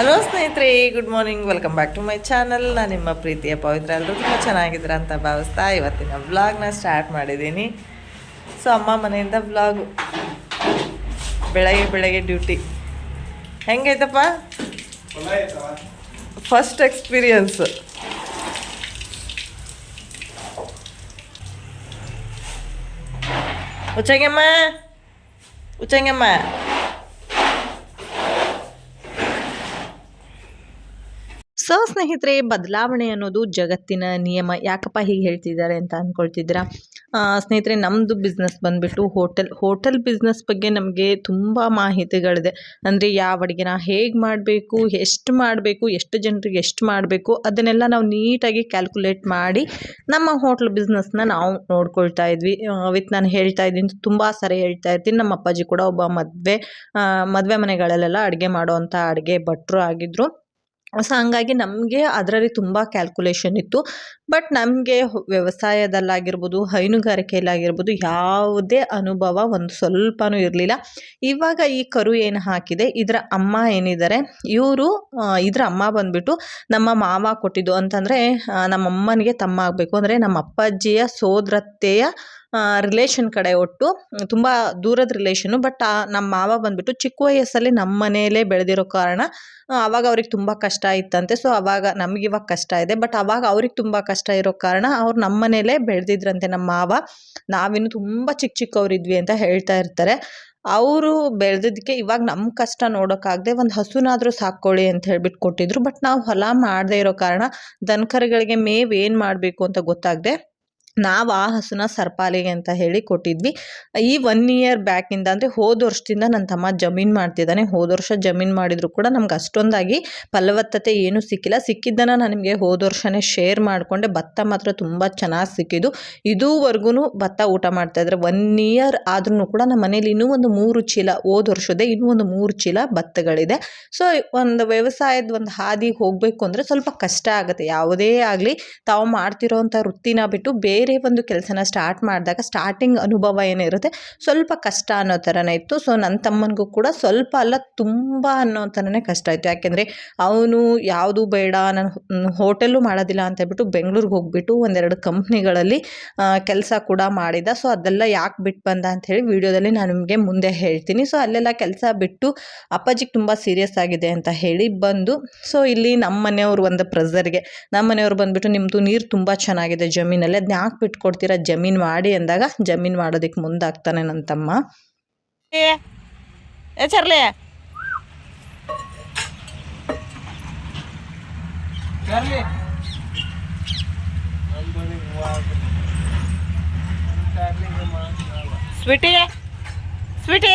Hello ಸ್ನೇಹಿತರೆ good morning welcome back to my channel ನಾನು ನಿಮ್ಮ ಪ್ರೀತಿಯ ಪವಿತ್ರ ಎಲ್ಲರೂ ತುಂಬ ಚೆನ್ನಾಗಿದ್ದೀರ ಅಂತ ಭಾವಿಸ್ತಾ ಇವತ್ತಿನ ವ್ಲಾಗ್ನ ಸ್ಟಾರ್ಟ್ ಮಾಡಿದ್ದೀನಿ. ಸೊ ಅಮ್ಮ ಮನೆಯಿಂದ ವ್ಲಾಗು ಬೆಳಗ್ಗೆ ಬೆಳಗ್ಗೆ duty ಹೆಂಗೈತಪ್ಪ? First experience Ucchangamma Ucchangamma so ಸ್ನೇಹಿತರೆ ಬದಲಾವಣೆ ಅನ್ನೋದು ಜಗತ್ತಿನ ನಿಯಮ. ಯಾಕಪ್ಪ ಹೀಗೆ ಹೇಳ್ತಿದ್ದಾರೆ ಅಂತ ಅಂದ್ಕೊಳ್ತಿದ್ದೀರಾ ಸ್ನೇಹಿತರೆ ನಮ್ಮದು ಬಿಸ್ನೆಸ್ ಬಂದುಬಿಟ್ಟು ಹೋಟೆಲ್ ಹೋಟೆಲ್ ಬಿಸ್ನೆಸ್ ಬಗ್ಗೆ ನಮಗೆ ತುಂಬ ಮಾಹಿತಿಗಳಿದೆ. ಅಂದರೆ ಯಾವ ಅಡುಗೆನ ಹೇಗೆ ಮಾಡಬೇಕು, ಎಷ್ಟು ಮಾಡಬೇಕು, ಎಷ್ಟು ಜನರಿಗೆ ಎಷ್ಟು ಮಾಡಬೇಕು, ಅದನ್ನೆಲ್ಲ ನಾವು ನೀಟಾಗಿ ಕ್ಯಾಲ್ಕುಲೇಟ್ ಮಾಡಿ ನಮ್ಮ ಹೋಟ್ಲ್ ಬಿಸ್ನೆಸ್ನ ನಾವು ನೋಡ್ಕೊಳ್ತಾ ಇದ್ವಿ. ವಿತ್ ನಾನು ಹೇಳ್ತಾ ಇದ್ದೀನಿ, ತುಂಬ ಸರಿ ಹೇಳ್ತಾ ಇರ್ತೀನಿ. ನಮ್ಮ ಅಪ್ಪಾಜಿ ಕೂಡ ಒಬ್ಬ ಮದುವೆ ಮದುವೆ ಮನೆಗಳಲ್ಲೆಲ್ಲ ಅಡುಗೆ ಮಾಡೋವಂಥ ಅಡುಗೆ ಭಟ್ರು ಆಗಿದ್ದರು ಸೊ ಹಂಗಾಗಿ ನಮಗೆ ಅದರಲ್ಲಿ ತುಂಬ ಕ್ಯಾಲ್ಕುಲೇಷನ್ ಇತ್ತು. ಬಟ್ ನಮಗೆ ವ್ಯವಸಾಯದಲ್ಲಾಗಿರ್ಬೋದು, ಹೈನುಗಾರಿಕೆಯಲ್ಲಾಗಿರ್ಬೋದು ಯಾವುದೇ ಅನುಭವ ಒಂದು ಸ್ವಲ್ಪನೂ ಇರಲಿಲ್ಲ. ಇವಾಗ ಈ ಕರು ಏನು ಹಾಕಿದೆ, ಇದರ ಅಮ್ಮ ಏನಿದ್ದಾರೆ, ಇವರು ಇದರ ಅಮ್ಮ ಬಂದುಬಿಟ್ಟು ನಮ್ಮ ಮಾವ ಕೊಟ್ಟಿದ್ದು ಅಂತಂದರೆ ನಮ್ಮ ಅಮ್ಮನಿಗೆ ತಮ್ಮ ಆಗಬೇಕು. ಅಂದರೆ ನಮ್ಮ ಅಪ್ಪಾಜಿಯ ಸೋದರತ್ತೆಯ ರಿಲೇಷನ್ ಕಡೆ ಒಟ್ಟು ತುಂಬ ದೂರದ ರಿಲೇಷನು ಬಟ್ ನಮ್ಮ ಮಾವ ಬಂದ್ಬಿಟ್ಟು ಚಿಕ್ಕ ವಯಸ್ಸಲ್ಲಿ ನಮ್ಮ ಮನೆಯಲ್ಲೇ ಬೆಳೆದಿರೋ ಕಾರಣ ಆವಾಗ ಅವ್ರಿಗೆ ತುಂಬ ಕಷ್ಟ ಇತ್ತಂತೆ. ಸೊ ಅವಾಗ ನಮ್ಗೆ ಇವಾಗ ಕಷ್ಟ ಇದೆ. ಬಟ್ ಅವಾಗ ಅವ್ರಿಗೆ ತುಂಬ ಕಷ್ಟ ಇರೋ ಕಾರಣ ಅವ್ರು ನಮ್ಮ ಮನೆಯಲ್ಲೇ ಬೆಳೆದಿದ್ರಂತೆ ನಮ್ಮ ಮಾವ. ನಾವಿನ್ನು ತುಂಬ ಚಿಕ್ಕ ಚಿಕ್ಕವರಿದ್ವಿ ಅಂತ ಹೇಳ್ತಾ ಇರ್ತಾರೆ. ಅವರು ಬೆಳೆದಿದ್ದಕ್ಕೆ ಇವಾಗ ನಮ್ಮ ಕಷ್ಟ ನೋಡೋಕ್ಕಾಗದೆ ಒಂದು ಹಸುನಾದರೂ ಸಾಕ್ಕೊಳ್ಳಿ ಅಂತ ಹೇಳ್ಬಿಟ್ಟು ಕೊಟ್ಟಿದ್ರು. ಬಟ್ ನಾವು ಹೊಲ ಮಾಡದೇ ಇರೋ ಕಾರಣ ದನಕರುಗಳಿಗೆ ಮೇವು ಏನು ಮಾಡಬೇಕು ಅಂತ ಗೊತ್ತಾಗದೆ ನಾವು ಆ ಹಸುನ ಸರ್ಪಾಲಿಗೆ ಅಂತ ಹೇಳಿ ಕೊಟ್ಟಿದ್ವಿ. ಈ ಒನ್ ಇಯರ್ ಬ್ಯಾಕಿಂದ ಅಂದರೆ ಹೋದ ವರ್ಷದಿಂದ ನನ್ನ ತಮ್ಮ ಜಮೀನು ಮಾಡ್ತಿದ್ದಾನೆ ಹೋದ ವರ್ಷ ಜಮೀನು ಮಾಡಿದರೂ ಕೂಡ ನಮ್ಗೆ ಅಷ್ಟೊಂದಾಗಿ ಫಲವತ್ತತೆ ಏನೂ ಸಿಕ್ಕಿಲ್ಲ. ಸಿಕ್ಕಿದ್ದನ್ನು ನಾನು ನಿಮಗೆ ಹೋದ ವರ್ಷನೇ ಶೇರ್ ಮಾಡಿಕೊಂಡೆ. ಭತ್ತ ಮಾತ್ರ ತುಂಬ ಚೆನ್ನಾಗಿ ಸಿಕ್ಕಿದ್ದು. ಇದುವರೆಗೂ ಭತ್ತ ಊಟ ಮಾಡ್ತಾಯಿದ್ರೆ ಒನ್ ಇಯರ್ ಆದ್ರೂ ಕೂಡ ನಮ್ಮ ಮನೇಲಿ ಇನ್ನೂ ಒಂದು ಮೂರು ಚೀಲ, ಹೋದ ವರ್ಷದೇ ಇನ್ನೂ ಒಂದು ಮೂರು ಚೀಲ ಭತ್ತಗಳಿದೆ. ಸೊ ಒಂದು ವ್ಯವಸಾಯದ ಒಂದು ಹಾದಿಗೆ ಹೋಗಬೇಕು ಅಂದರೆ ಸ್ವಲ್ಪ ಕಷ್ಟ ಆಗುತ್ತೆ. ಯಾವುದೇ ಆಗಲಿ ತಾವು ಮಾಡ್ತಿರೋವಂಥ ವೃತ್ತಿನ ಬಿಟ್ಟು ಬೇರೆ ಒಂದು ಕೆಲಸನ ಸ್ಟಾರ್ಟ್ ಮಾಡಿದಾಗ ಸ್ಟಾರ್ಟಿಂಗ್ ಅನುಭವ ಏನಿರುತ್ತೆ, ಸ್ವಲ್ಪ ಕಷ್ಟ ಅನ್ನೋ ಥರನೇ ಇತ್ತು. ಸೊ ನನ್ನ ತಮ್ಮನಿಗೂ ಕೂಡ ಸ್ವಲ್ಪ ಅಲ್ಲ, ತುಂಬ ಅನ್ನೋ ಥರನೇ ಕಷ್ಟ ಆಯಿತು. ಯಾಕೆಂದರೆ ಅವನು ಯಾವುದು ಬೇಡ, ನಾನು ಹೋಟೆಲ್ಲು ಮಾಡೋದಿಲ್ಲ ಅಂತ ಹೇಳ್ಬಿಟ್ಟು ಬೆಂಗಳೂರಿಗೆ ಹೋಗ್ಬಿಟ್ಟು ಒಂದೆರಡು ಕಂಪ್ನಿಗಳಲ್ಲಿ ಕೆಲಸ ಕೂಡ ಮಾಡಿದ. ಸೊ ಅದೆಲ್ಲ ಯಾಕೆ ಬಿಟ್ಟು ಬಂದ ಅಂತ ಹೇಳಿ ವಿಡಿಯೋದಲ್ಲಿ ನಾನು ನಿಮಗೆ ಮುಂದೆ ಹೇಳ್ತೀನಿ. ಸೊ ಅಲ್ಲೆಲ್ಲ ಕೆಲಸ ಬಿಟ್ಟು ಅಪ್ಪಾಜಿಗೆ ತುಂಬ ಸೀರಿಯಸ್ ಆಗಿದೆ ಅಂತ ಹೇಳಿ ಬಂದು ಸೊ ಇಲ್ಲಿ ನಮ್ಮ ಮನೆಯವರು ಒಂದು ಪ್ರೆಸರ್ಗೆ ನಮ್ಮ ಮನೆಯವ್ರು ಬಂದುಬಿಟ್ಟು ನಿಮ್ಮದು ನೀರು ತುಂಬ ಚೆನ್ನಾಗಿದೆ ಜಮೀನಲ್ಲಿ ಅದನ್ನ ಯಾಕೆ ಬಿಟ್ಕೊಡ್ತೀರಾ ಜಮೀನು ಮಾಡಿ ಅಂದಾಗ ಜಮೀನು ಮಾಡೋದಕ್ಕೆ ಮುಂದಾಗ್ತಾನೆ ನನ್ನ ತಮ್ಮ. ಏ ಚರ್ಲೆ. Sweety Sweety.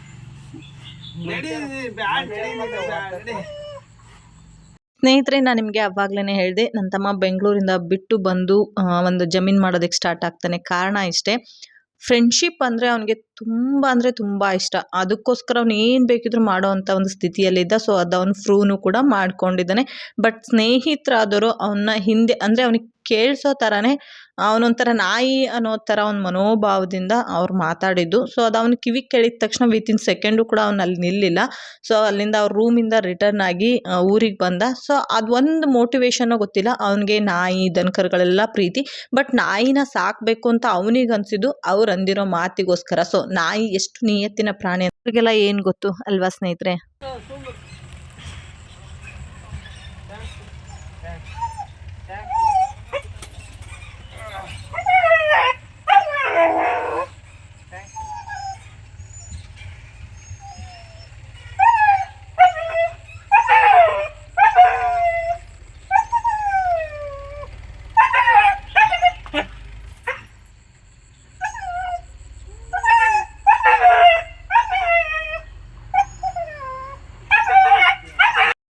ಸ್ನೇಹಿತರೆ ನಾನು ನಿಮಗೆ ಅವಾಗಲೇ ಹೇಳಿದೆ ನನ್ನ ತಮ್ಮ ಬೆಂಗಳೂರಿಂದ ಬಿಟ್ಟು ಬಂದು ಒಂದು ಜಮೀನು ಮಾಡೋದಕ್ಕೆ ಸ್ಟಾರ್ಟ್ ಆಗ್ತಾನೆ. ಕಾರಣ ಇಷ್ಟೇ ಫ್ರೆಂಡ್ಶಿಪ್ ಅಂದರೆ ಅವನಿಗೆ ತುಂಬ ಅಂದರೆ ತುಂಬ ಇಷ್ಟ. ಅದಕ್ಕೋಸ್ಕರ ಅವ್ನು ಏನು ಬೇಕಿದ್ರೂ ಮಾಡೋ ಅಂಥ ಒಂದು ಸ್ಥಿತಿಯಲ್ಲಿದ್ದ ಸೊ ಅದು ಅವ್ನು ಫ್ರೂನು ಕೂಡ ಮಾಡ್ಕೊಂಡಿದ್ದಾನೆ. ಬಟ್ ಸ್ನೇಹಿತರಾದವರು ಅವನ್ನ ಹಿಂದೆ, ಅಂದರೆ ಅವನಿಗೆ ಕೇಳಿಸೋ ಥರನೇ ಅವನೊಂಥರ ನಾಯಿ ಅನ್ನೋ ಥರ ಒಂದು ಮನೋಭಾವದಿಂದ ಅವ್ರು ಮಾತಾಡಿದ್ದು. ಸೊ ಅದು ಅವನು ಕಿವಿ ಕೇಳಿದ ತಕ್ಷಣ ವಿತಿನ್ ಸೆಕೆಂಡು ಕೂಡ ಅವ್ನು ಅಲ್ಲಿ ನಿಲ್ಲಿಲ್ಲ. ಸೊ ಅಲ್ಲಿಂದ ಅವ್ರ ರೂಮಿಂದ ರಿಟರ್ನ್ ಆಗಿ ಊರಿಗೆ ಬಂದ. ಸೊ ಅದು ಒಂದು ಮೋಟಿವೇಶನ್ನೋ ಗೊತ್ತಿಲ್ಲ. ಅವನಿಗೆ ನಾಯಿ ದನಕರುಗಳೆಲ್ಲ ಪ್ರೀತಿ. ಬಟ್ ನಾಯಿನ ಸಾಕಬೇಕು ಅಂತ ಅವನಿಗೆ ಅನಿಸಿದ್ದು ಅವ್ರು ಅಂದಿರೋ ಮಾತಿಗೋಸ್ಕರ. ಸೊ ನಾಯಿ ಎಷ್ಟು ನಿಯತ್ತಿನ ಪ್ರಾಣಿ ಅವ್ರಿಗೆಲ್ಲ ಏನು ಗೊತ್ತು ಅಲ್ವಾ ಸ್ನೇಹಿತರೆ?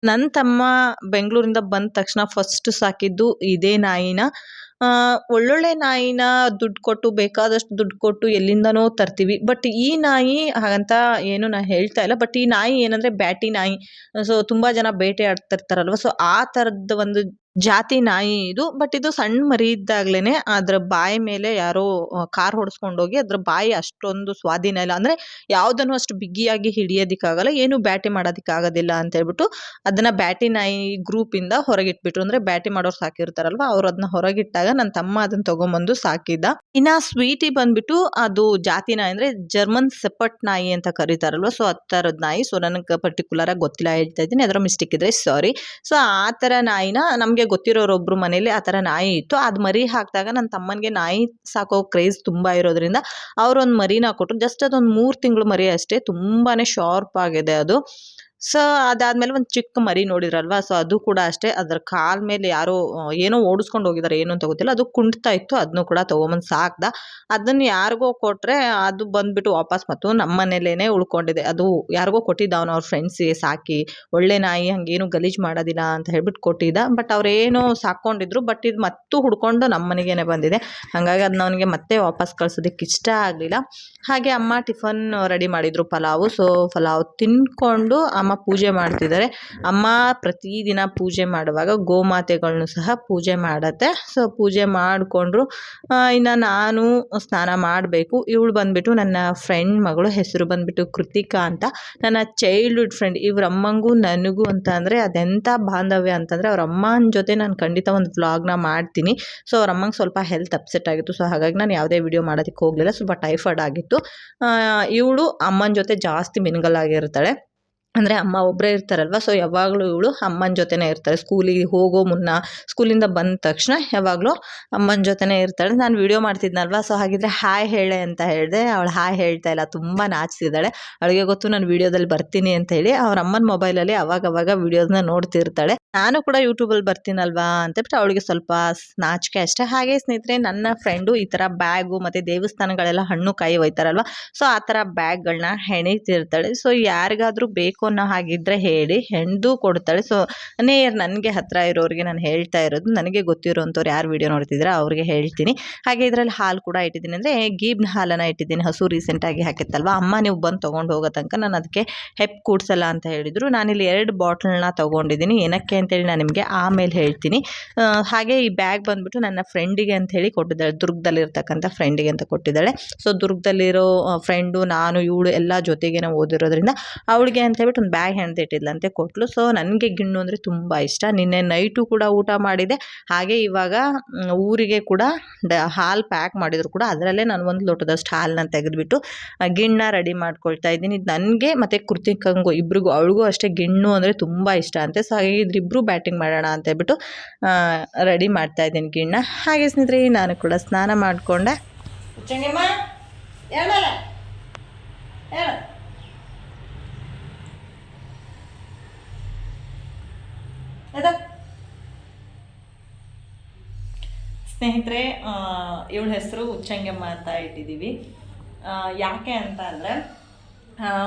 ನನ್ನ ತಮ್ಮ ಬೆಂಗಳೂರಿಂದ ಬಂದ ತಕ್ಷಣ ಫಸ್ಟ್ ಸಾಕಿದ್ದು ಇದೇ ನಾಯಿನ. ಒಳ್ಳೊಳ್ಳೆ ನಾಯಿನ ದುಡ್ಡು ಕೊಟ್ಟು, ಬೇಕಾದಷ್ಟು ದುಡ್ಡು ಕೊಟ್ಟು ಎಲ್ಲಿಂದನೋ ತರ್ತೀವಿ. ಬಟ್ ಈ ನಾಯಿ, ಹಾಗಂತ ಏನು ನಾನು ಹೇಳ್ತಾ ಇಲ್ಲ. ಬಟ್ ಈ ನಾಯಿ ಏನಂದರೆ ಬ್ಯಾಟಿ ನಾಯಿ. ಸೊ ತುಂಬ ಜನ ಬೇಟೆ ಆಡ್ತಿರ್ತಾರಲ್ವ. ಸೊ ಆ ಥರದ ಒಂದು ಜಾತಿ ನಾಯಿ ಇದು ಬಟ್ ಇದು ಸಣ್ಣ ಮರಿ ಇದ್ದಾಗ್ಲೇನೆ ಅದ್ರ ಬಾಯಿ ಮೇಲೆ ಯಾರೋ ಕಾರ್ ಹೊಡ್ಸ್ಕೊಂಡೋಗಿ ಅದ್ರ ಬಾಯಿ ಅಷ್ಟೊಂದು ಸ್ವಾಧೀನ ಇಲ್ಲ. ಅಂದ್ರೆ ಯಾವುದನ್ನು ಅಷ್ಟು ಬಿಗಿಯಾಗಿ ಹಿಡಿಯೋದಿಕ್ಕಾಗಲ್ಲ, ಏನು ಬ್ಯಾಟಿ ಮಾಡೋದಕ್ಕಾಗೋದಿಲ್ಲ ಅಂತ ಹೇಳ್ಬಿಟ್ಟು ಅದನ್ನ ಬ್ಯಾಟಿ ನಾಯಿ ಗ್ರೂಪ್ ಇಂದ ಹೊರಗಿಟ್ಬಿಟ್ರು. ಅಂದ್ರೆ ಬ್ಯಾಟಿ ಮಾಡೋರು ಸಾಕಿರ್ತಾರಲ್ವ, ಅವ್ರು ಅದನ್ನ ಹೊರಗಿಟ್ಟಾಗ ನನ್ನ ತಮ್ಮ ಅದನ್ನ ತಗೊಂಬಂದು ಸಾಕಿದ್ದ. ಇನ್ನ ಸ್ವೀಟಿ ಬಂದ್ಬಿಟ್ಟು ಅದು ಜಾತಿ ನಾಯಿ ಅಂದರೆ ಜರ್ಮನ್ ಸೆಪಟ್ ನಾಯಿ ಅಂತ ಕರೀತಾರಲ್ವ ಸೊ ಥರದ ನಾಯಿ. ಸೊ ನನಗೆ ಪರ್ಟಿಕ್ಯುಲರಾಗಿ ಗೊತ್ತಿಲ್ಲ, ಹೇಳ್ತಾ ಇದ್ದೀನಿ. ಅದರ ಮಿಸ್ಟೇಕ್ ಇದ್ರೆ ಸಾರಿ ಸೊ ಆ ಥರ ನಾಯಿನ ನಮಗೆ ಗೊತ್ತಿರೋರೊಬ್ರು ಮನೇಲಿ ಆ ಥರ ನಾಯಿ ಇತ್ತು. ಅದು ಮರಿ ಹಾಕಿದಾಗ ನನ್ನ ತಮ್ಮನಿಗೆ ನಾಯಿ ಸಾಕೋ ಕ್ರೇಜ್ ತುಂಬ ಇರೋದ್ರಿಂದ ಅವರೊಂದು ಮರಿನ ಕೊಟ್ಟರು ಜಸ್ಟ್ ಅದೊಂದು ಮೂರು ತಿಂಗಳು ಮರಿ ಅಷ್ಟೇ ತುಂಬಾ ಶಾರ್ಪ್ ಆಗಿದೆ ಅದು. ಸೊ ಅದಾದಮೇಲೆ ಒಂದು ಚಿಕ್ಕ ಮರಿ ನೋಡಿದ್ರಲ್ವ? ಸೊ ಅದು ಕೂಡ ಅಷ್ಟೇ. ಅದರ ಕಾಲ ಮೇಲೆ ಯಾರೋ ಏನೋ ಓಡಿಸ್ಕೊಂಡು ಹೋಗಿದ್ದಾರೆ ಏನು ಅಂತ ಗೊತ್ತಿಲ್ಲ. ಅದು ಕುಂಟ್ತಾ ಇತ್ತು. ಅದನ್ನು ಕೂಡ ತೊಗೊಂಬಂದು ಸಾಕ್ದ. ಅದನ್ನು ಯಾರಿಗೋ ಕೊಟ್ಟರೆ ಅದು ಬಂದುಬಿಟ್ಟು ವಾಪಸ್ ಮತ್ತು ನಮ್ಮ ಮನೇಲೇ ಉಳ್ಕೊಂಡಿದೆ. ಅದು ಯಾರಿಗೋ ಕೊಟ್ಟಿದ್ದ ಅವನು, ಅವ್ರ ಫ್ರೆಂಡ್ಸಿಗೆ ಸಾಕಿ, ಒಳ್ಳೆ ನಾಯಿ ಹಂಗೇನು ಗಲೀಜು ಮಾಡೋದಿಲ್ಲ ಅಂತ ಹೇಳ್ಬಿಟ್ಟು ಕೊಟ್ಟಿದ್ದ. ಬಟ್ ಅವ್ರೇನೋ ಸಾಕೊಂಡಿದ್ರು ಬಟ್ ಇದು ಮತ್ತು ಹುಡ್ಕೊಂಡು ನಮ್ಮ ಮನೆಗೇನೆ ಬಂದಿದೆ. ಹಾಗಾಗಿ ಅದನ್ನ ಅವನಿಗೆ ಮತ್ತೆ ವಾಪಸ್ ಕಳ್ಸೋದಕ್ಕೆ ಇಷ್ಟ ಆಗಲಿಲ್ಲ. ಹಾಗೆ ಅಮ್ಮ ಟಿಫನ್ ರೆಡಿ ಮಾಡಿದರು ಪಲಾವು. ಸೊ ಪಲಾವ್ ತಿನ್ಕೊಂಡು ಅಮ್ಮ ಪೂಜೆ ಮಾಡ್ತಿದ್ದಾರೆ. ಅಮ್ಮ ಪ್ರತಿದಿನ ಪೂಜೆ ಮಾಡುವಾಗ ಗೋಮಾತೆಗಳನ್ನು ಸಹ ಪೂಜೆ ಮಾಡುತ್ತೆ. ಸೊ ಪೂಜೆ ಮಾಡಿಕೊಂಡ್ರು ಇನ್ನು ನಾನು ಸ್ನಾನ ಮಾಡಬೇಕು. ಇವಳು ಬಂದುಬಿಟ್ಟು ನನ್ನ ಫ್ರೆಂಡ್ ಮಗಳು, ಹೆಸರು ಬಂದುಬಿಟ್ಟು ಕೃತಿಕಾ ಅಂತ. ನನ್ನ ಚೈಲ್ಡ್ಹುಡ್ ಫ್ರೆಂಡ್ ಇವ್ರ ಅಮ್ಮಂಗೂ ನನಗೂ ಅಂತ ಅಂದರೆ ಅದೆಂಥ ಬಾಂಧವ್ಯ ಅಂತಂದರೆ ಅವ್ರ ಅಮ್ಮನ ಜೊತೆ ನಾನು ಖಂಡಿತ ಒಂದು ವ್ಲಾಗ್ನ ಮಾಡ್ತೀನಿ. ಸೊ ಅವ್ರ ಅಮ್ಮಂಗೆ ಸ್ವಲ್ಪ ಹೆಲ್ತ್ ಅಪ್ಸೆಟ್ ಆಗಿತ್ತು. ಸೊ ಹಾಗಾಗಿ ನಾನು ಯಾವುದೇ ವಿಡಿಯೋ ಮಾಡೋದಕ್ಕೆ ಹೋಗಲಿಲ್ಲ. ಸ್ವಲ್ಪ ಟೈಫಾಯ್ಡ್ ಆಗಿತ್ತು. ಇವಳು ಅಮ್ಮನ ಜೊತೆ ಜಾಸ್ತಿ ಮಿನ್ಗಲ್ ಆಗಿರ್ತಾಳೆ ಅಂದರೆ ಅಮ್ಮ ಒಬ್ಬರೇ ಇರ್ತಾರಲ್ವ ಸೊ ಯಾವಾಗಲೂ ಇವಳು ಅಮ್ಮನ ಜೊತೆನೇ ಇರ್ತಾಳೆ. ಸ್ಕೂಲಿಗೆ ಹೋಗೋ ಮುನ್ನ, ಸ್ಕೂಲಿಂದ ಬಂದ ತಕ್ಷಣ ಯಾವಾಗಲೂ ಅಮ್ಮನ ಜೊತೆನೇ ಇರ್ತಾಳೆ. ನಾನು ವಿಡಿಯೋ ಮಾಡ್ತಿದ್ನಲ್ವ ಸೊ ಹಾಗಿದ್ರೆ ಹಾಯ್ ಹೇಳೆ ಅಂತ ಹೇಳಿದೆ. ಅವಳು ಹಾಯ್ ಹೇಳ್ತಾ ಇಲ್ಲ. ತುಂಬ ನಾಚ್ತಿದ್ದಾಳೆ ಅವಳಿಗೆ ಗೊತ್ತು, ನಾನು ವಿಡಿಯೋದಲ್ಲಿ ಬರ್ತೀನಿ ಅಂತ ಹೇಳಿ, ಅವ್ರ ಅಮ್ಮನ ಮೊಬೈಲಲ್ಲಿ ಅವಾಗವಾಗ ವಿಡಿಯೋಸ್ನ ನೋಡ್ತಿರ್ತಾಳೆ. ನಾನು ಕೂಡ ಯೂಟ್ಯೂಬಲ್ಲಿ ಬರ್ತೀನಲ್ವಾ ಅಂತ ಬಿಟ್ಟು ಅವಳಿಗೆ ಸ್ವಲ್ಪ ನಾಚಿಕೆ ಅಷ್ಟೇ. ಹಾಗೆ ಸ್ನೇಹಿತರೆ, ನನ್ನ ಫ್ರೆಂಡು ಈ ಥರ ಬ್ಯಾಗು ಮತ್ತು ದೇವಸ್ಥಾನಗಳೆಲ್ಲ ಹಣ್ಣು ಕಾಯಿ ಒಯ್ತಾರಲ್ವ? ಸೊ ಆ ಥರ ಬ್ಯಾಗ್ಗಳನ್ನ ಹೆಣಿತಿರ್ತಾಳೆ. ಸೊ ಯಾರಿಗಾದರೂ ಬೇಕು ಅನ್ನೋ ಹಾಗಿದ್ರೆ ಹೇಳಿ, ಹೆಣ್ದು ಕೊಡ್ತಾಳೆ. ಸೊ ನೇರ್ ನನಗೆ ಹತ್ತಿರ ಇರೋರಿಗೆ ನಾನು ಹೇಳ್ತಾ ಇರೋದು, ನನಗೆ ಗೊತ್ತಿರೋಂಥವ್ರು ಯಾರು ವಿಡಿಯೋ ನೋಡ್ತಿದ್ರೆ ಅವ್ರಿಗೆ ಹೇಳ್ತೀನಿ. ಹಾಗೆ ಇದರಲ್ಲಿ ಹಾಲು ಕೂಡ ಇಟ್ಟಿದ್ದೀನಿ. ಅಂದರೆ ಗೀಬ್ನ ಹಾಲನ್ನು ಇಟ್ಟಿದ್ದೀನಿ. ಹಸು ರೀಸೆಂಟಾಗಿ ಹಾಕಿತ್ತಲ್ವ? ಅಮ್ಮ, ನೀವು ಬಂದು ತೊಗೊಂಡು ಹೋಗೋ ತನಕ ನಾನು ಅದಕ್ಕೆ ಹೆಪ್ ಕೂಡ್ಸಲ್ಲ ಅಂತ ಹೇಳಿದರು. ನಾನಿಲ್ಲಿ ಎರಡು ಬಾಟ್ಲನ್ನ ತೊಗೊಂಡಿದ್ದೀನಿ. ಏನಕ್ಕೆ ಅಂತೇಳಿ ನಾನು ನಿಮಗೆ ಆಮೇಲೆ ಹೇಳ್ತೀನಿ. ಹಾಗೆ ಈ ಬ್ಯಾಗ್ ಬಂದುಬಿಟ್ಟು ನನ್ನ ಫ್ರೆಂಡಿಗೆ ಅಂತ ಹೇಳಿ ಕೊಟ್ಟಿದ್ದಾಳೆ. ದುರ್ಗದಲ್ಲಿರ್ತಕ್ಕಂಥ ಫ್ರೆಂಡಿಗೆ ಅಂತ ಕೊಟ್ಟಿದ್ದಾಳೆ. ಸೊ ದುರ್ಗದಲ್ಲಿರೋ ಫ್ರೆಂಡು, ನಾನು, ಇವಳು ಎಲ್ಲ ಜೊತೆಗೆ ಓದಿರೋದ್ರಿಂದ ಅವಳಿಗೆ ಅಂತ ಹೇಳ್ಬಿಟ್ಟು ಒಂದು ಬ್ಯಾಗ್ ಹೆಣ್ದಿಟ್ಟಿದ್ಲಂತೆ ಕೊಟ್ಟಲು ಸೊ ನನಗೆ ಗಿಣ್ಣು ಅಂದರೆ ತುಂಬ ಇಷ್ಟ. ನಿನ್ನೆ ನೈಟು ಕೂಡ ಊಟ ಮಾಡಿದೆ. ಹಾಗೆ ಇವಾಗ ಊರಿಗೆ ಕೂಡ ಡ, ಹಾಲು ಪ್ಯಾಕ್ ಮಾಡಿದ್ರು ಕೂಡ. ಅದರಲ್ಲೇ ನಾನು ಒಂದು ಲೋಟದಷ್ಟು ಹಾಲನ್ನ ತೆಗೆದುಬಿಟ್ಟು ಗಿಣ್ಣ ರೆಡಿ ಮಾಡ್ಕೊಳ್ತಾ ಇದ್ದೀನಿ. ಇದು ನನಗೆ ಮತ್ತು ಕೃತಿಕಂಗು ಇಬ್ರಿಗೂ, ಅವಳಿಗೂ ಅಷ್ಟೇ ಗಿಣ್ಣು ಅಂದರೆ ತುಂಬ ಇಷ್ಟ ಅಂತೆ. ಸೊ ಹಾಗೆ ಇದ್ರಿಬ್ರು ಬ್ಯಾಟಿಂಗ್ ಮಾಡೋಣ ಅಂತ ಹೇಳ್ಬಿಟ್ಟು ರೆಡಿ ಮಾಡ್ತಾ ಇದ್ದೀನಿ ಗಿಣ್ಣ. ಹಾಗೆ ಸ್ನೇಹಿತರೆ, ನಾನು ಕೂಡ ಸ್ನಾನ ಮಾಡಿಕೊಂಡೆ. ಸ್ನೇಹಿತರೆ ಇವಳ ಹೆಸರು ಉಚ್ಚಂಗಮ್ಮ ಅಂತ ಇಟ್ಟಿದ್ದೀವಿ. ಯಾಕೆ ಅಂತ ಅಂದರೆ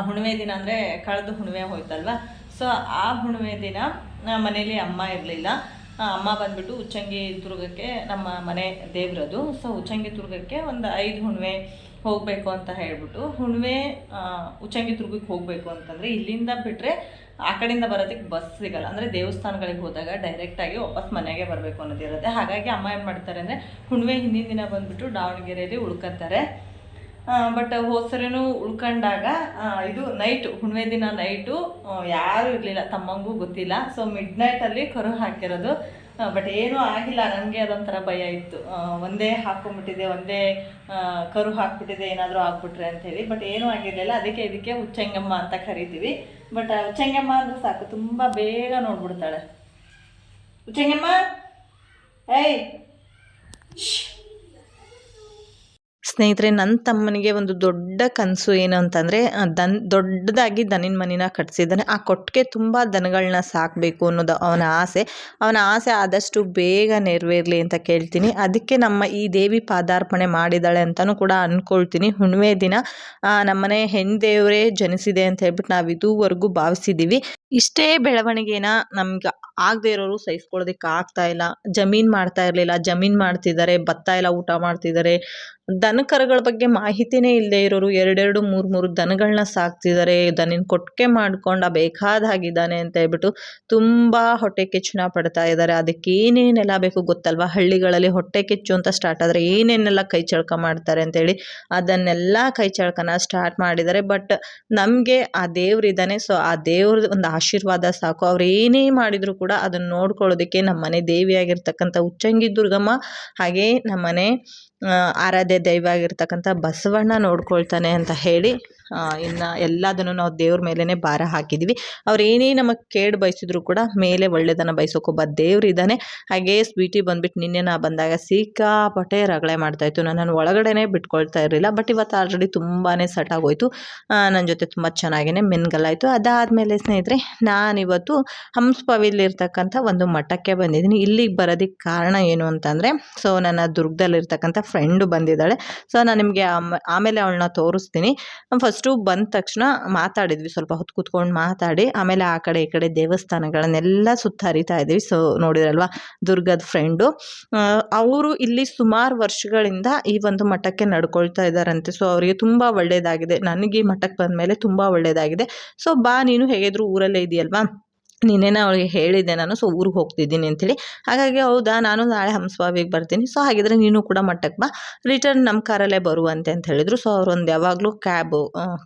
ಹುಣ್ಣಿಮೆ ದಿನ ಅಂದರೆ ಕಳೆದು ಹುಣ್ಣಿಮೆ ಹೋಯ್ತಲ್ವ? ಸೊ ಆ ಹುಣ್ಣಿಮೆ ದಿನ ಆ, ಮನೇಲಿ ಅಮ್ಮ ಇರಲಿಲ್ಲ. ಅಮ್ಮ ಬಂದ್ಬಿಟ್ಟು ಉಚ್ಚಂಗಿ ದುರ್ಗಕ್ಕೆ ನಮ್ಮ ಮನೆ ದೇವ್ರದು. ಸೊ ಉಚ್ಚಂಗಿ ದುರ್ಗಕ್ಕೆ ಒಂದು ಐದು ಹುಣ್ವೆ ಹೋಗಬೇಕು ಅಂತ ಹೇಳ್ಬಿಟ್ಟು ಹುಣ್ವೆ ಉಚ್ಚಂಗಿ ದುರ್ಗಕ್ಕೆ ಹೋಗಬೇಕು ಅಂತಂದರೆ ಇಲ್ಲಿಂದ ಬಿಟ್ಟರೆ ಆ ಕಡೆಯಿಂದ ಬರೋದಕ್ಕೆ ಬಸ್ ಸಿಗಲ್ಲ. ಅಂದರೆ ದೇವಸ್ಥಾನಗಳಿಗೆ ಹೋದಾಗ ಡೈರೆಕ್ಟಾಗಿ ವಾಪಸ್ ಮನೆಗೆ ಬರಬೇಕು ಅನ್ನೋದಿರುತ್ತೆ. ಹಾಗಾಗಿ ಅಮ್ಮ ಏನು ಮಾಡ್ತಾರೆ ಅಂದರೆ ಹುಣ್ವೆ ಹಿಂದಿನ ದಿನ ಬಂದುಬಿಟ್ಟು ದಾವಣಗೆರೆಯಲ್ಲಿ ಉಳ್ಕೊತಾರೆ ಬಟ್ ಹೋದ್ಸರಿನೂ ಉಳ್ಕೊಂಡಾಗ ಇದು ನೈಟ್ ಹುಣ್ಮೆ ದಿನ ನೈಟು ಯಾರೂ ಇರಲಿಲ್ಲ, ತಮ್ಮಂಗೂ ಗೊತ್ತಿಲ್ಲ. ಸೊ ಮಿಡ್ ನೈಟಲ್ಲಿ ಕರು ಹಾಕಿರೋದು. ಬಟ್ ಏನೂ ಆಗಿಲ್ಲ ನನಗೆ ಅದೊಂಥರ ಭಯ ಇತ್ತು. ಒಂದೇ ಹಾಕೊಂಬಿಟ್ಟಿದೆ ಒಂದೇ ಕರು ಹಾಕ್ಬಿಟ್ಟಿದೆ, ಏನಾದರೂ ಆಗ್ಬಿಟ್ರೆ ಅಂತೇಳಿ. ಬಟ್ ಏನೂ ಆಗಿರಲಿಲ್ಲ. ಅದಕ್ಕೆ ಇದಕ್ಕೆ ಹುಚ್ಚಂಗಮ್ಮ ಅಂತ ಕರಿತೀವಿ. ಬಟ್ ಉಚ್ಚಂಗಮ್ಮ ಅಂದರೆ ಸಾಕು, ತುಂಬ ಬೇಗ ನೋಡ್ಬಿಡ್ತಾಳೆ. ಉಚ್ಚಂಗಮ್ಮ? ಏಯ್! ಸ್ನೇಹಿತರೆ ನನ್ನ ತಮ್ಮನಿಗೆ ಒಂದು ದೊಡ್ಡ ಕನಸು ಏನು ಅಂತಂದರೆ ದನ್, ದೊಡ್ಡದಾಗಿ ದನಿನ ಮನಿನ ಕಟ್ಸಿದ್ದಾನೆ. ಆ ಕೊಟ್ಟಿಗೆ ತುಂಬ ದನಗಳನ್ನ ಸಾಕಬೇಕು ಅನ್ನೋದು ಅವನ ಆಸೆ. ಅವನ ಆಸೆ ಆದಷ್ಟು ಬೇಗ ನೆರವೇರಲಿ ಅಂತ ಕೇಳ್ತೀನಿ. ಅದಕ್ಕೆ ನಮ್ಮ ಈ ದೇವಿ ಪಾದಾರ್ಪಣೆ ಮಾಡಿದ್ದಾಳೆ ಅಂತಲೂ ಕೂಡ ಅಂದ್ಕೊಳ್ತೀನಿ ಹುಣ್ಣಿಮೆ ದಿನ ನಮ್ಮನೆ ಹೆಣ್ಣು ಜನಿಸಿದೆ ಅಂತ ಹೇಳ್ಬಿಟ್ಟು ನಾವು ಇದುವರೆಗೂ ಭಾವಿಸಿದ್ದೀವಿ ಇಷ್ಟೇ ಬೆಳವಣಿಗೆನ ನಮ್ಗೆ ಆಗದೆ ಇರೋರು ಸಹಿಸ್ಕೊಳ್ಳೋದಕ್ಕೆ ಆಗ್ತಾ ಇಲ್ಲ. ಜಮೀನು ಮಾಡ್ತಾ ಇರಲಿಲ್ಲ. ಜಮೀನು ಮಾಡ್ತಿದ್ದಾರೆ, ಭತ್ತ ಎಲ್ಲ ಊಟ ಮಾಡ್ತಿದ್ದಾರೆ. ದನ ಕರುಗಳ ಬಗ್ಗೆ ಮಾಹಿತಿನೇ ಇಲ್ಲದೆ ಇರೋರು ಎರಡೆರಡು ಮೂರು ಮೂರು ದನಗಳನ್ನ ಸಾಕ್ತಿದ್ದಾರೆ ದನಿನ ಕೊಟ್ಟಿಗೆ ಮಾಡ್ಕೊಂಡು ಬೇಕಾದ ಹಾಗಿದ್ದಾನೆ ಅಂತ ಹೇಳ್ಬಿಟ್ಟು ತುಂಬ ಹೊಟ್ಟೆ ಕಿಚ್ಚನ್ನ ಪಡ್ತಾ ಇದ್ದಾರೆ ಅದಕ್ಕೆ ಏನೇನೆಲ್ಲ ಬೇಕು ಗೊತ್ತಲ್ವ? ಹಳ್ಳಿಗಳಲ್ಲಿ ಹೊಟ್ಟೆ ಕಿಚ್ಚು ಅಂತ ಸ್ಟಾರ್ಟ್ ಆದರೆ ಏನೇನೆಲ್ಲ ಕೈ ಚಳಕ ಮಾಡ್ತಾರೆ ಅಂತೇಳಿ ಅದನ್ನೆಲ್ಲ ಕೈ ಚಳಕನ ಸ್ಟಾರ್ಟ್ ಮಾಡಿದ್ದಾರೆ ಬಟ್ ನಮಗೆ ಆ ದೇವರಿದ್ದಾನೆ ಸೊ ಆ ದೇವ್ರ ಒಂದು ಆಶೀರ್ವಾದ ಸಾಕು. ಅವ್ರು ಏನೇ ಮಾಡಿದರೂ ಕೂಡ ಅದನ್ನು ನೋಡ್ಕೊಳ್ಳೋದಕ್ಕೆ ನಮ್ಮ ಮನೆ ದೇವಿಯಾಗಿರ್ತಕ್ಕಂಥ ಉಚ್ಚಂಗಿ ದುರ್ಗಮ್ಮ ಹಾಗೇ ನಮ್ಮನೆ ಆರಾಧ್ಯ ದೈವ ಆಗಿರ್ತಕ್ಕಂಥ ಬಸವಣ್ಣ ನೋಡ್ಕೊಳ್ತಾನೆ ಅಂತ ಹೇಳಿ ಇನ್ನು ಎಲ್ಲದನ್ನು ನಾವು ದೇವ್ರ ಮೇಲೇ ಭಾರ ಹಾಕಿದ್ವಿ. ಅವ್ರು ಏನೇ ನಮಗೆ ಕೇಡು ಬಯಸಿದ್ರು ಕೂಡ ಮೇಲೆ ಒಳ್ಳೆಯದನ್ನು ಬಯಸೋಕೊಬ್ಬ ದೇವ್ರಿದ್ದಾನೆ ಹಾಗೆ ಸ್ವೀಟಿ ಬಂದ್ಬಿಟ್ಟು ನಿನ್ನೆ ನಾ ಬಂದಾಗ ಸಿಕ್ಕಾಪಟ್ಟೆ ರಗಳೆ ಮಾಡ್ತಾಯಿತ್ತು ನಾನು ಒಳಗಡೆನೇ ಬಿಟ್ಕೊಳ್ತಾ ಇರಲಿಲ್ಲ. ಬಟ್ ಇವತ್ತು ಆಲ್ರೆಡಿ ತುಂಬಾ ಸೆಟ್ ಆಗೋಯ್ತು. ನನ್ನ ಜೊತೆ ತುಂಬ ಚೆನ್ನಾಗೇ ಮೆನ್ಗಲಾಯಿತು ಅದಾದಮೇಲೆ ಸ್ನೇಹಿತರೆ, ನಾನಿವತ್ತು ಹಂಸಪವಿಲಿರ್ತಕ್ಕಂಥ ಒಂದು ಮಠಕ್ಕೆ ಬಂದಿದ್ದೀನಿ. ಇಲ್ಲಿಗೆ ಬರೋದಕ್ಕೆ ಕಾರಣ ಏನು ಅಂತಂದರೆ, ಸೊ ನನ್ನ ದುರ್ಗದಲ್ಲಿರ್ತಕ್ಕಂಥ ಫ್ರೆಂಡು ಬಂದಿದ್ದಾಳೆ. ಸೊ ನಾನು ನಿಮಗೆ ಆಮೇಲೆ ಅವಳನ್ನ ತೋರಿಸ್ತೀನಿ. ಫಸ್ಟು ಬಂದ ತಕ್ಷಣ ಮಾತಾಡಿದ್ವಿ. ಸ್ವಲ್ಪ ಹೊತ್ತು ಕೂತ್ಕೊಂಡು ಮಾತಾಡಿ, ಆಮೇಲೆ ಆ ಕಡೆ ಈ ಕಡೆ ದೇವಸ್ಥಾನಗಳನ್ನೆಲ್ಲ ಸುತ್ತರಿತಾ ಇದ್ವಿ. ಸೊ ನೋಡಿದ್ರಲ್ವಾ, ದುರ್ಗದ ಫ್ರೆಂಡು ಅವರು ಇಲ್ಲಿ ಸುಮಾರು ವರ್ಷಗಳಿಂದ ಈ ಒಂದು ಮಠಕ್ಕೆ ನಡ್ಕೊಳ್ತಾ ಇದ್ದಾರಂತೆ. ಸೊ ಅವರಿಗೆ ತುಂಬ ಒಳ್ಳೆಯದಾಗಿದೆ ನನಗೆ ಈ ಮಠಕ್ಕೆ ಬಂದಮೇಲೆ ತುಂಬ ಒಳ್ಳೆಯದಾಗಿದೆ ಸೊ ಬಾ ನೀನು, ಹೇಗಿದ್ರು ಊರಲ್ಲೇ ಇದೆಯಲ್ವಾ? ನಿನ್ನೆನೇ ಅವಳಿಗೆ ಹೇಳಿದ್ದೆ, ನಾನು ಸೊ ಊರಿಗೆ ಹೋಗ್ತಿದ್ದೀನಿ ಅಂತೇಳಿ ಹಾಗಾಗಿ ಹೌದಾ ನಾನು ನಾಳೆ ಹಂಸ್ವಾವಿಗೆ ಬರ್ತೀನಿ. ಸೊ ಹಾಗಿದ್ರೆ ನೀನು ಕೂಡ ಮಟ್ಟಕ್ಕೆ ಬಾ. ರಿಟರ್ನ್ ನಮ್ಮ ಕಾರಲ್ಲೇ ಬರುವಂತೆ ಅಂತ ಹೇಳಿದರು. ಸೊ ಅವ್ರು ಒಂದು ಯಾವಾಗಲೂ ಕ್ಯಾಬು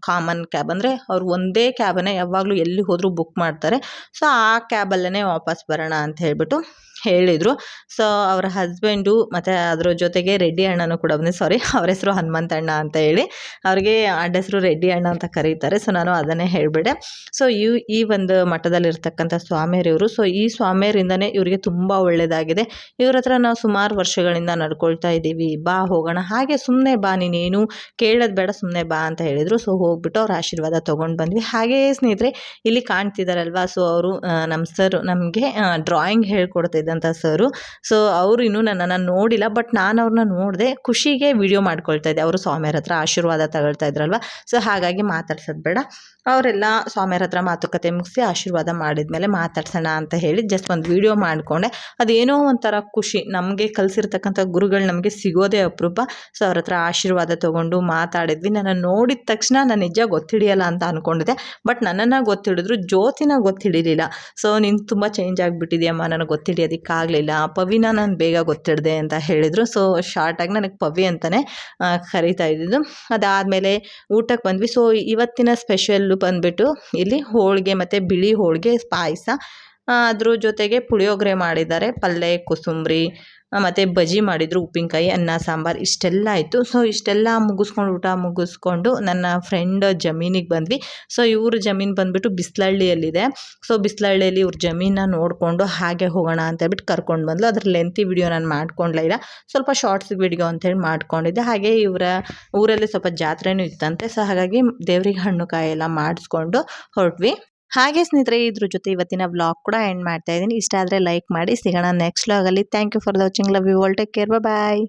ಕಾಮನ್ ಕ್ಯಾಬ್ ಅಂದರೆ ಅವ್ರು ಒಂದೇ ಕ್ಯಾಬನ್ನೇ ಯಾವಾಗಲೂ ಎಲ್ಲಿ ಹೋದರೂ ಬುಕ್ ಮಾಡ್ತಾರೆ. ಸೊ ಆ ಕ್ಯಾಬಲ್ಲೇ ವಾಪಸ್ ಬರೋಣ ಅಂತ ಹೇಳಿಬಿಟ್ಟು ಹೇಳಿದರು. ಸೊ ಅವರ ಹಸ್ಬೆಂಡು ಮತ್ತು ಅದರ ಜೊತೆಗೆ ರೆಡ್ಡಿ ಅಣ್ಣನೂ ಕೂಡ ಬಂದೆ ಸಾರಿ ಅವ್ರ ಹೆಸರು ಹನುಮಂತ ಅಣ್ಣ ಅಂತ ಹೇಳಿ, ಅವ್ರಿಗೆ ಅಡ್ಡ ಹೆಸರು ರೆಡ್ಡಿ ಅಣ್ಣ ಅಂತ ಕರೀತಾರೆ. ಸೊ ನಾನು ಅದನ್ನೇ ಹೇಳಿಬಿಟ್ಟೆ. ಸೊ ಈ ಈ ಒಂದು ಮಠದಲ್ಲಿರ್ತಕ್ಕಂಥ ಸ್ವಾಮಿಯರಿವರು ಸೊ ಈ ಸ್ವಾಮಿಯರಿಂದನೇ ಇವರಿಗೆ ತುಂಬ ಒಳ್ಳೆಯದಾಗಿದೆ ಇವ್ರ ಹತ್ರ ನಾವು ಸುಮಾರು ವರ್ಷಗಳಿಂದ ನಡ್ಕೊಳ್ತಾ ಇದ್ದೀವಿ. ಬಾ, ಹೋಗೋಣ. ಹಾಗೆ ಸುಮ್ಮನೆ ಬಾ, ನೀನೇನು ಕೇಳೋದು ಬೇಡ ಸುಮ್ಮನೆ ಬಾ ಅಂತ ಹೇಳಿದರು. ಸೊ ಹೋಗ್ಬಿಟ್ಟು ಅವ್ರ ಆಶೀರ್ವಾದ ತೊಗೊಂಡು ಬಂದ್ವಿ. ಹಾಗೇ ಸ್ನೇಹಿತರೆ, ಇಲ್ಲಿ ಕಾಣ್ತಿದ್ದಾರಲ್ವಾ ಸೊ ಅವರು ನಮ್ಮ ಸರ್ ನಮಗೆ ಡ್ರಾಯಿಂಗ್ ಹೇಳ್ಕೊಡ್ತಿದ್ದಂಥ ಸರು. ಸೊ ಅವರು ಇನ್ನೂ ನನ್ನನ್ನು ನೋಡಿಲ್ಲ ಬಟ್ ನಾನು ಅವ್ರನ್ನ ನೋಡಿದೆ ಖುಷಿಗೆ ವಿಡಿಯೋ ಮಾಡ್ಕೊಳ್ತಾ ಇದ್ದೆ. ಅವರು ಸ್ವಾಮಿಯರ ಹತ್ರ ಆಶೀರ್ವಾದ ತಗೊಳ್ತಾ ಇದ್ರಲ್ವ? ಸೊ ಹಾಗಾಗಿ ಮಾತಾಡ್ಸೋದು ಬೇಡ. ಅವರೆಲ್ಲ ಸ್ವಾಮಿಯರ ಹತ್ರ ಮಾತುಕತೆ ಮುಗಿಸಿ ಆಶೀರ್ವಾದ ಮಾಡಿದ್ಮೇಲೆ ಮಾತಾಡ್ಸೋಣ ಅಂತ ಹೇಳಿ ಜಸ್ಟ್ ಒಂದು ವಿಡಿಯೋ ಮಾಡಿಕೊಂಡೆ. ಅದೇನೋ ಒಂಥರ ಖುಷಿ. ನಮಗೆ ಕಲಿಸಿರ್ತಕ್ಕಂಥ ಗುರುಗಳು ನಮಗೆ ಸಿಗೋದೇ ಅಪರೂಪ. ಸೊ ಅವ್ರ ಹತ್ರ ಆಶೀರ್ವಾದ ತೊಗೊಂಡು ಮಾತಾಡಿದ್ವಿ. ನನ್ನ ನೋಡಿದ ತಕ್ಷಣ ನಾನು ನಿಜ ಗೊತ್ತಿಡಿಯಲ್ಲ ಅಂತ ಅಂದ್ಕೊಂಡಿದ್ದೆ ಬಟ್ ನನ್ನನ್ನು ಗೊತ್ತಿಡಿದ್ರು, ಜ್ಯೋತಿನ ಗೊತ್ತಿಡಿಲಿಲ್ಲ. ಸೊ ನೀನು ತುಂಬ ಚೇಂಜ್ ಆಗಿಬಿಟ್ಟಿದೆಯಮ್ಮ. ನನಗೆ ಗೊತ್ತಿಡಿಯೋದಕ್ಕಾಗಲಿಲ್ಲ ಪವಿನ ನಾನು ಬೇಗ ಗೊತ್ತಿಡ್ದೆ ಅಂತ ಹೇಳಿದರು. ಸೊ ಶಾರ್ಟಾಗಿ ನನಗೆ ಪವಿ ಅಂತಲೇ ಕರೀತಾ ಇದ್ದಿದ್ದು. ಅದಾದಮೇಲೆ ಊಟಕ್ಕೆ ಬಂದ್ವಿ. ಸೊ ಇವತ್ತಿನ ಸ್ಪೆಷಲ್ಲು ಬಂದುಬಿಟ್ಟು ಇಲ್ಲಿ ಹೋಳಿಗೆ ಮತ್ತು ಬಿಳಿ ಹೋಳಿಗೆ ಪಾಯಸ. ಅದ್ರ ಜೊತೆಗೆ ಪುಳಿಯೋಗರೆ ಮಾಡಿದ್ದಾರೆ. ಪಲ್ಯ ಕೋಸಂಬರಿ ಮತ್ತು ಬಜ್ಜಿ ಮಾಡಿದರು, ಉಪ್ಪಿನಕಾಯಿ, ಅನ್ನ, ಸಾಂಬಾರು ಇಷ್ಟೆಲ್ಲ ಆಯಿತು. ಸೊ ಇಷ್ಟೆಲ್ಲ ಮುಗಿಸ್ಕೊಂಡು ಊಟ ಮುಗಿಸ್ಕೊಂಡು ನನ್ನ ಫ್ರೆಂಡ್ ಜಮೀನಿಗೆ ಬಂದ್ವಿ. ಸೊ ಇವ್ರ ಜಮೀನು ಬಂದುಬಿಟ್ಟು ಬಿಸ್ಲಹಳ್ಳಿಯಲ್ಲಿದೆ ಸೊ ಬಿಸ್ಲಹಳ್ಳಿಯಲ್ಲಿ ಇವ್ರ ಜಮೀನ ನೋಡಿಕೊಂಡು ಹಾಗೆ ಹೋಗೋಣ ಅಂತ ಹೇಳ್ಬಿಟ್ಟು ಕರ್ಕೊಂಡು ಬಂದ್ಲು. ಅದ್ರ ಲೆಂತಿ ವಿಡಿಯೋ ನಾನು ಮಾಡ್ಕೊಂಡ್ಲೇ ಇಲ್ಲ ಸ್ವಲ್ಪ ಶಾರ್ಟ್ಸ್ ವಿಡಿಯೋ ಅಂತೇಳಿ ಮಾಡ್ಕೊಂಡಿದ್ದೆ. ಹಾಗೆ ಇವರ ಊರಲ್ಲಿ ಸ್ವಲ್ಪ ಜಾತ್ರೆನೂ ಇತ್ತಂತೆ. ಸೊ ಹಾಗಾಗಿ ದೇವ್ರಿಗೆ ಹಣ್ಣು ಕಾಯಿ ಎಲ್ಲ ಮಾಡಿಸ್ಕೊಂಡು ಹೊರಟ್ವಿ. ಹಾಗೆ ಸ್ನೇಹಿತರೆ, ಇದ್ರ ಜೊತೆ ಇವತ್ತಿನ ವ್ಲಾಗ್ ಕೂಡ ಎಂಡ್ ಮಾಡ್ತಾ ಇದ್ದೀನಿ. ಇಷ್ಟ ಆದರೆ ಲೈಕ್ ಮಾಡಿ, ಸಿಗೋಣ ನೆಕ್ಸ್ಟ್ ವ್ಲಾಗಲ್ಲಿ thank you for watching love you all take care bye